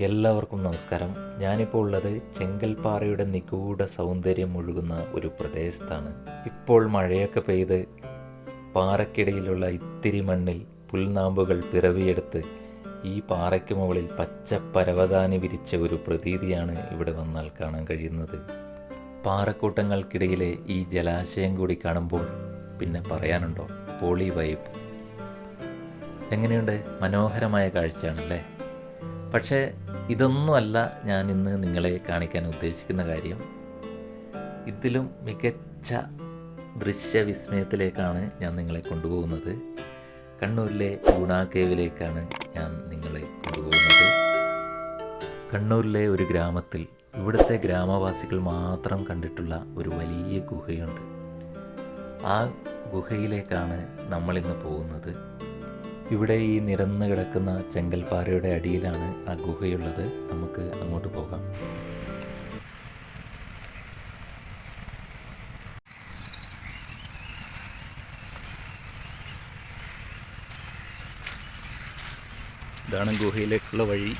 എല്ലാവർക്കും നമസ്കാരം. ഞാനിപ്പോൾ ഉള്ളത് ചെങ്കൽപ്പാറയുടെ നിഗൂഢ സൗന്ദര്യം ഒഴുകുന്ന ഒരു പ്രദേശത്താണ്. ഇപ്പോൾ മഴയൊക്കെ പെയ്ത് പാറക്കിടയിലുള്ള ഇത്തിരി മണ്ണിൽ പുൽനാമ്പുകൾ പിറവിയെടുത്ത് ഈ പാറയ്ക്ക് മുകളിൽ പച്ച പരവതാനി വിരിച്ച ഒരു പ്രതീതിയാണ് ഇവിടെ വന്നാൽ കാണാൻ കഴിയുന്നത്. പാറക്കൂട്ടങ്ങൾക്കിടയിലെ ഈ ജലാശയം കൂടി കാണുമ്പോൾ പിന്നെ പറയാനുണ്ടോ? പോളി വൈബ്. എങ്ങനെയുണ്ട്? മനോഹരമായ കാഴ്ചയാണല്ലേ? പക്ഷേ ഇതൊന്നുമല്ല ഞാൻ ഇന്ന് നിങ്ങളെ കാണിക്കാൻ ഉദ്ദേശിക്കുന്ന കാര്യം. ഇതിലും മികച്ച ദൃശ്യവിസ്മയത്തിലേക്കാണ് ഞാൻ നിങ്ങളെ കൊണ്ടുപോകുന്നത്. കണ്ണൂരിലെ ഗുണ കേവിലേക്കാണ് ഞാൻ നിങ്ങളെ കൊണ്ടുപോകുന്നത്. കണ്ണൂരിലെ ഒരു ഗ്രാമത്തിൽ ഇവിടുത്തെ ഗ്രാമവാസികൾ മാത്രം കണ്ടിട്ടുള്ള ഒരു വലിയ ഗുഹയുണ്ട്. ആ ഗുഹയിലേക്കാണ് നമ്മളിന്ന് പോകുന്നത്. ഇവിടെ ഈ നിരന്ന് കിടക്കുന്ന ചെങ്കൽപ്പാറയുടെ അടിയിലാണ് ആ ഗുഹയുള്ളത്. നമുക്ക് അങ്ങോട്ട് പോകാം. ഇതാണ് ഗുഹയിലേക്കുള്ള വഴി.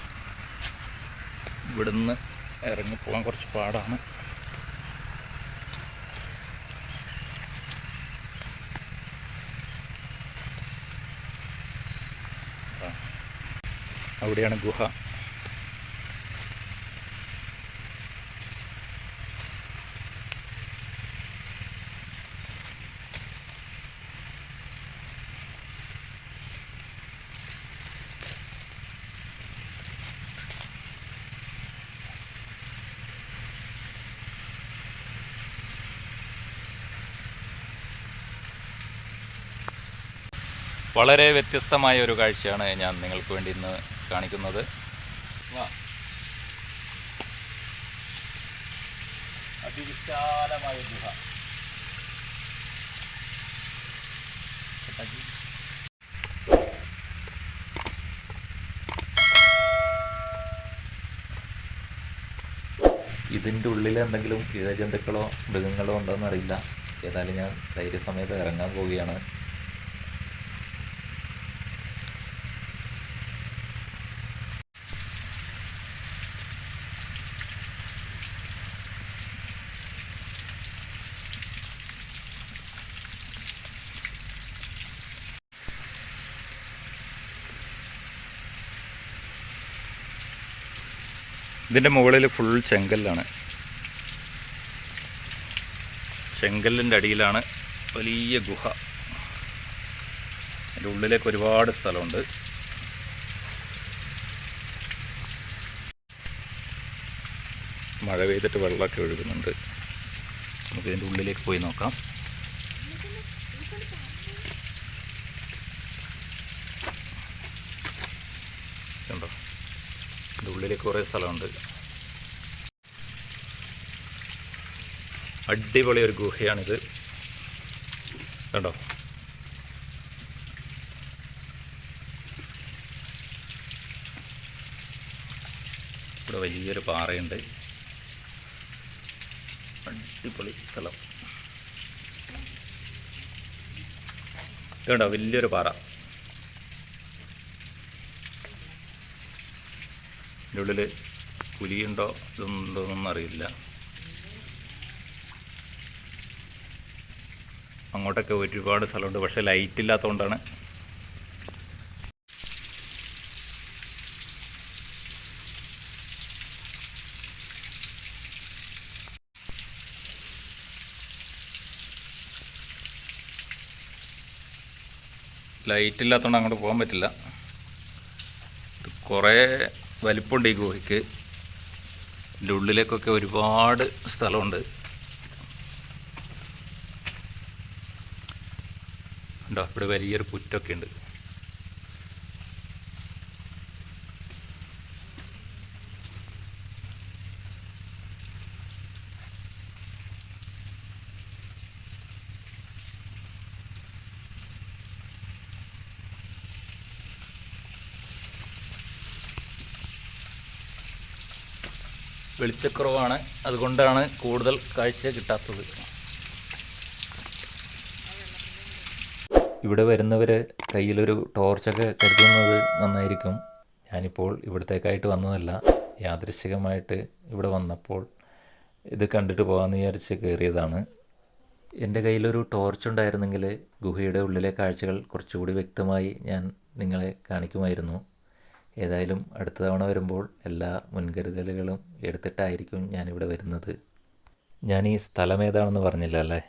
ഇവിടുന്ന് ഇറങ്ങിപ്പോകാൻ കുറച്ച് പാടാണ്. അവിടെയാണ് ഗുഹ. വളരെ വ്യത്യസ്തമായ ഒരു കാഴ്ചയാണ് ഞാൻ നിങ്ങൾക്ക് വേണ്ടി ഇന്ന് കാണിക്കുന്നത്. അതിവിശാലമായ ഗുഹ. ഇതിന്റെ ഉള്ളിൽ എന്തെങ്കിലും ഇഴജന്തുക്കളോ മൃഗങ്ങളോ ഉണ്ടോയെന്നറിയില്ല ഏതായാലും ഞാൻ ധൈര്യസമയത്ത് ഇറങ്ങാൻ പോവുകയാണ്. ഇതിന്റെ മുകളിൽ ഫുൾ ചെങ്കല്ലാണ്. ചെങ്കല്ലിന്റെ അടിയിലാണ് വലിയ ഗുഹ. അതിന്റെ ഉള്ളിലേക്ക് ഒരുപാട് സ്ഥലമുണ്ട്. മഴ പെയ്തിട്ട് വെള്ളമൊക്കെ ഒഴുകുന്നുണ്ട്. നമുക്ക് ഇതിന്റെ ഉള്ളിലേക്ക് പോയി നോക്കാം. കണ്ടോ ഇതിന്റെ ഉള്ളിലേക്ക് കുറേ സ്ഥലമുണ്ട്. അടിപൊളി ഒരു ഗുഹയാണിത്. കണ്ടോ? ഇവിടെ വലിയൊരു പാറയുണ്ട്. അടിപൊളി സ്ഥലം. കണ്ടോ? വലിയൊരു പാറ. ഇതിന്റെ ഉള്ളിൽ പുലിയുണ്ടോ ഇതൊന്നും അറിയില്ല. അങ്ങോട്ടൊക്കെ ഒരുപാട് സ്ഥലമുണ്ട് പക്ഷേ ലൈറ്റ് ഇല്ലാത്തതുകൊണ്ടാണ്. ലൈറ്റ് ഇല്ലാത്തതുകൊണ്ട് അങ്ങോട്ട് പോകാൻ പറ്റില്ല. കുറേ വലിപ്പമുണ്ട് ഈ ഗുഹയ്ക്ക്. ഇതിന്റെ ഉള്ളിലേക്കൊക്കെ ഒരുപാട് സ്ഥലമുണ്ട്. ഉണ്ടോ ഇവിടെ വലിയൊരു പുറ്റൊക്കെ ഉണ്ട് വെളിച്ചക്കുറവാണ്. അതുകൊണ്ടാണ് കൂടുതൽ കാഴ്ച കിട്ടാത്തത്. ഇവിടെ വരുന്നവർ കയ്യിലൊരു ടോർച്ചൊക്കെ കരുതുന്നത് നന്നായിരിക്കും. ഞാനിപ്പോൾ ഇവിടത്തേക്കായിട്ട് വന്നതല്ല യാദൃശികമായിട്ട് ഇവിടെ വന്നപ്പോൾ ഇത് കണ്ടിട്ട് പോകാമെന്ന് വിചാരിച്ച് കയറിയതാണ്. എന്റെ കയ്യിലൊരു ടോർച്ച് ഉണ്ടായിരുന്നെങ്കിൽ ഗുഹയുടെ ഉള്ളിലെ കാഴ്ചകൾ കുറച്ചുകൂടി വ്യക്തമായി ഞാൻ നിങ്ങളെ കാണിക്കുമായിരുന്നു. ഏതായാലും അടുത്ത തവണ വരുമ്പോൾ എല്ലാ മുൻകരുതലുകളും എടുത്തിട്ടായിരിക്കും ഞാനിവിടെ വരുന്നത്. ഞാൻ ഈ സ്ഥലം ഏതാണെന്ന് പറഞ്ഞില്ല അല്ലേ?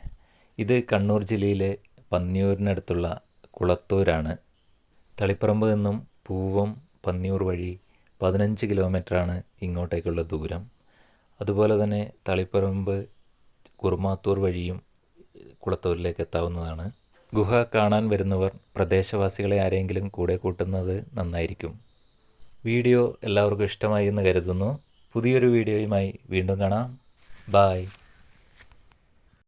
ഇത് കണ്ണൂർ ജില്ലയിലെ പന്നിയൂരിനടുത്തുള്ള കുളത്തൂരാണ്. തളിപ്പറമ്പ് നിന്നും പൂവം പന്നിയൂർ വഴി പതിനഞ്ച് കിലോമീറ്ററാണ് ഇങ്ങോട്ടേക്കുള്ള ദൂരം. അതുപോലെ തന്നെ തളിപ്പറമ്പ് കുറുമാത്തൂർ വഴിയും കുളത്തൂരിലേക്ക് എത്താവുന്നതാണ്. ഗുഹ കാണാൻ വരുന്നവർ പ്രദേശവാസികളെ ആരെങ്കിലും കൂടെ കൂട്ടുന്നത് നന്നായിരിക്കും. വീഡിയോ എല്ലാവർക്കും ഇഷ്ടമായി എന്ന് കരുതുന്നു. പുതിയൊരു വീഡിയോയുമായി വീണ്ടും കാണാം. ബായ്